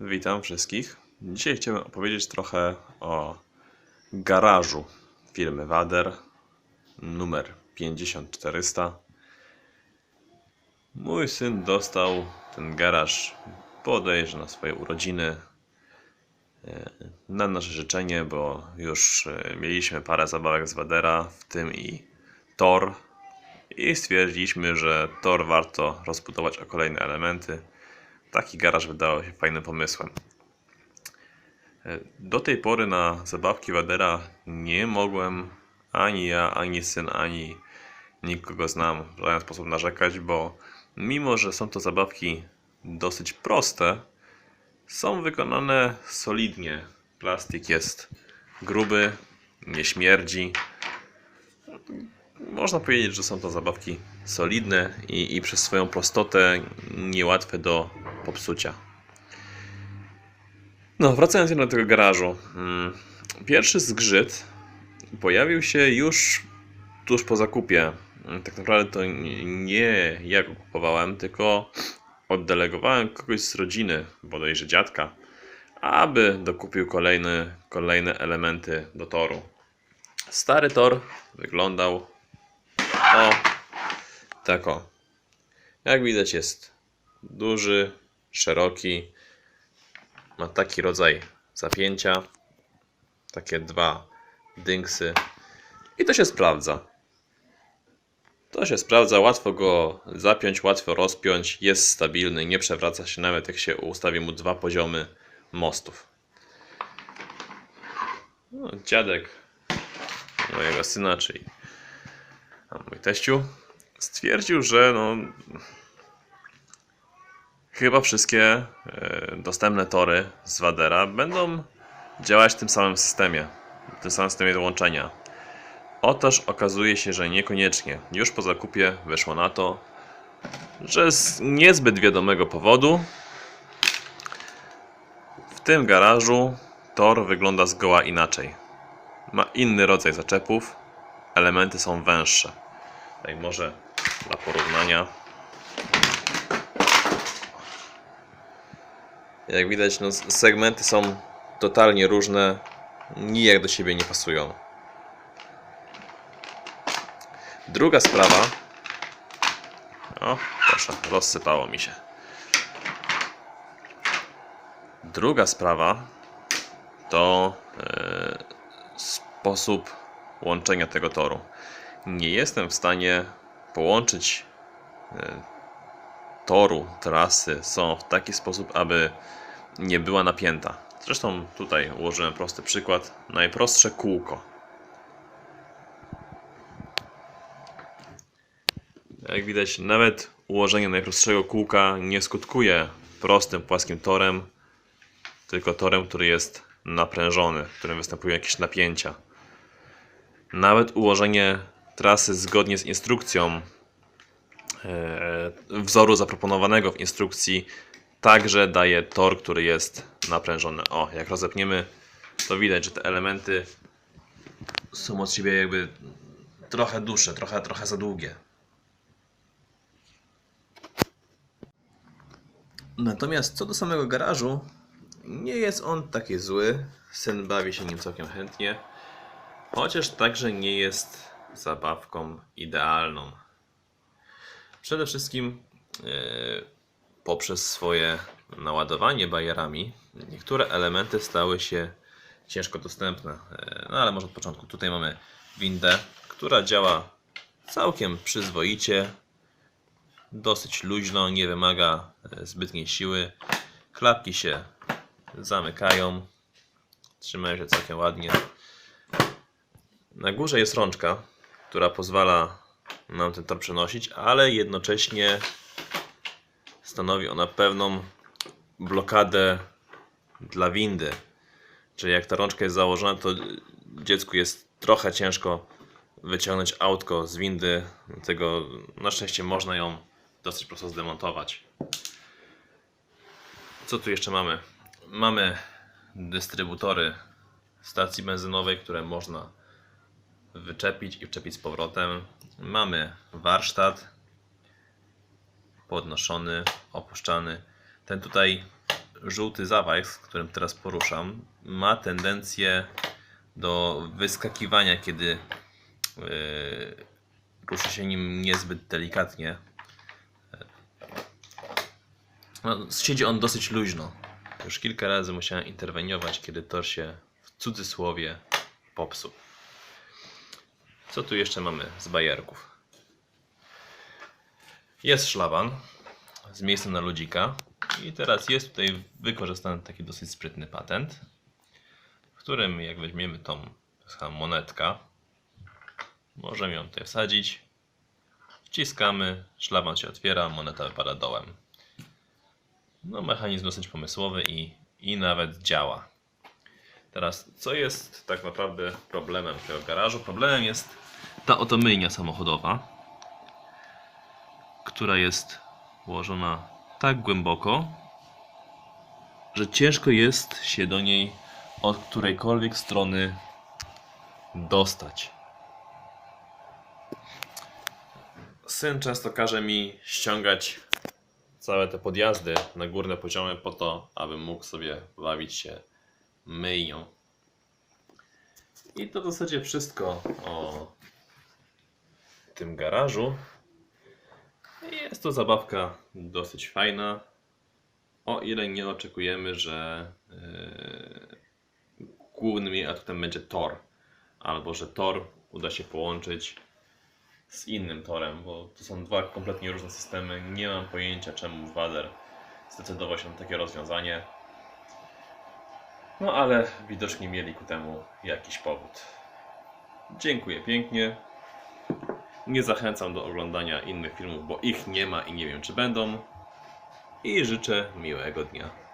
Witam wszystkich. Dzisiaj chciałem opowiedzieć trochę o garażu firmy Wader numer 5400. Mój syn dostał ten garaż bodajże na swoje urodziny e, na nasze życzenie, bo już e, mieliśmy parę zabawek z Wadera, w tym i Tor i stwierdziliśmy, że Tor warto rozbudować o kolejne elementy. Taki garaż wydawał się fajnym pomysłem. E, Do tej pory na zabawki Wadera nie mogłem ani ja, ani syn, ani nikogo znam w żaden sposób narzekać, bo mimo, że są to zabawki dosyć proste, są wykonane solidnie. Plastik jest gruby, nie śmierdzi. Można powiedzieć, że są to zabawki solidne i, i przez swoją prostotę niełatwe do popsucia. No, wracając do tego garażu. Mm, Pierwszy zgrzyt pojawił się już tuż po zakupie. Tak naprawdę to nie ja go kupowałem, tylko oddelegowałem kogoś z rodziny, bodajże dziadka, aby dokupił kolejny, kolejne elementy do toru. Stary tor wyglądał o tak o. Jak widać jest duży, szeroki. Ma taki rodzaj zapięcia. Takie dwa dynksy. I to się sprawdza. To się sprawdza, łatwo go zapiąć, łatwo rozpiąć, jest stabilny, nie przewraca się nawet jak się ustawi mu dwa poziomy mostów. No, dziadek mojego syna, czyli mój teściu, stwierdził, że no, chyba wszystkie e, dostępne tory z Wadera będą działać w tym samym systemie, w tym samym systemie łączenia. Otóż okazuje się, że niekoniecznie. Już po zakupie wyszło na to, że z niezbyt wiadomego powodu w tym garażu tor wygląda zgoła inaczej. Ma inny rodzaj zaczepów, elementy są węższe. Tutaj może dla porównania. Jak widać, no, segmenty są totalnie różne, nijak do siebie nie pasują. Druga sprawa. O, proszę, rozsypało mi się. Druga sprawa to e, sposób łączenia tego toru. Nie jestem w stanie połączyć e, toru, trasy są w taki sposób, aby nie była napięta. Zresztą tutaj ułożyłem prosty przykład. Najprostsze kółko. Jak widać, nawet ułożenie najprostszego kółka nie skutkuje prostym, płaskim torem, tylko torem, który jest naprężony, w którym występują jakieś napięcia. Nawet ułożenie trasy zgodnie z instrukcją e, wzoru zaproponowanego w instrukcji także daje tor, który jest naprężony. O, jak rozepniemy, to widać, że te elementy są od siebie jakby trochę dłuższe, trochę, trochę za długie. Natomiast co do samego garażu, nie jest on taki zły. Syn bawi się nim całkiem chętnie. Chociaż także nie jest zabawką idealną. Przede wszystkim e, poprzez swoje naładowanie bajerami niektóre elementy stały się ciężko dostępne. E, No ale może od początku. Tutaj mamy windę, która działa całkiem przyzwoicie, dosyć luźno, nie wymaga e, zbytniej siły. Klapki się zamykają, trzymają się całkiem ładnie. Na górze jest rączka, która pozwala nam ten tor przenosić, ale jednocześnie stanowi ona pewną blokadę dla windy. Czyli jak ta rączka jest założona, to dziecku jest trochę ciężko wyciągnąć autko z windy. Dlatego na szczęście można ją dosyć prosto zdemontować. Co tu jeszcze mamy? Mamy dystrybutory stacji benzynowej, które można wyczepić i wczepić z powrotem. Mamy warsztat podnoszony, opuszczany. Ten tutaj żółty zawajs, którym teraz poruszam, ma tendencję do wyskakiwania, kiedy yy, ruszy się nim niezbyt delikatnie. No, siedzi on dosyć luźno. Już kilka razy musiałem interweniować, kiedy tor się w cudzysłowie popsuł. Co tu jeszcze mamy z bajerków? Jest szlaban z miejscem na ludzika. I teraz jest tutaj wykorzystany taki dosyć sprytny patent, w którym jak weźmiemy tą monetka, możemy ją tutaj wsadzić, wciskamy, szlaban się otwiera, moneta wypada dołem. No mechanizm dosyć pomysłowy i, i nawet działa. Teraz, co jest tak naprawdę problemem tego garażu? Problemem jest ta oto myjnia samochodowa, która jest ułożona tak głęboko, że ciężko jest się do niej od którejkolwiek strony dostać. Syn często każe mi ściągać całe te podjazdy na górne poziomy po to, abym mógł sobie bawić się myjnią. I to w zasadzie wszystko o tym garażu. Jest to zabawka dosyć fajna. O ile nie oczekujemy, że yy, głównym jej atutem będzie tor, albo że tor uda się połączyć z innym torem, bo to są dwa kompletnie różne systemy. Nie mam pojęcia, czemu Wader zdecydował się na takie rozwiązanie. No ale widocznie mieli ku temu jakiś powód. Dziękuję pięknie. Nie zachęcam do oglądania innych filmów, bo ich nie ma i nie wiem czy będą. I życzę miłego dnia.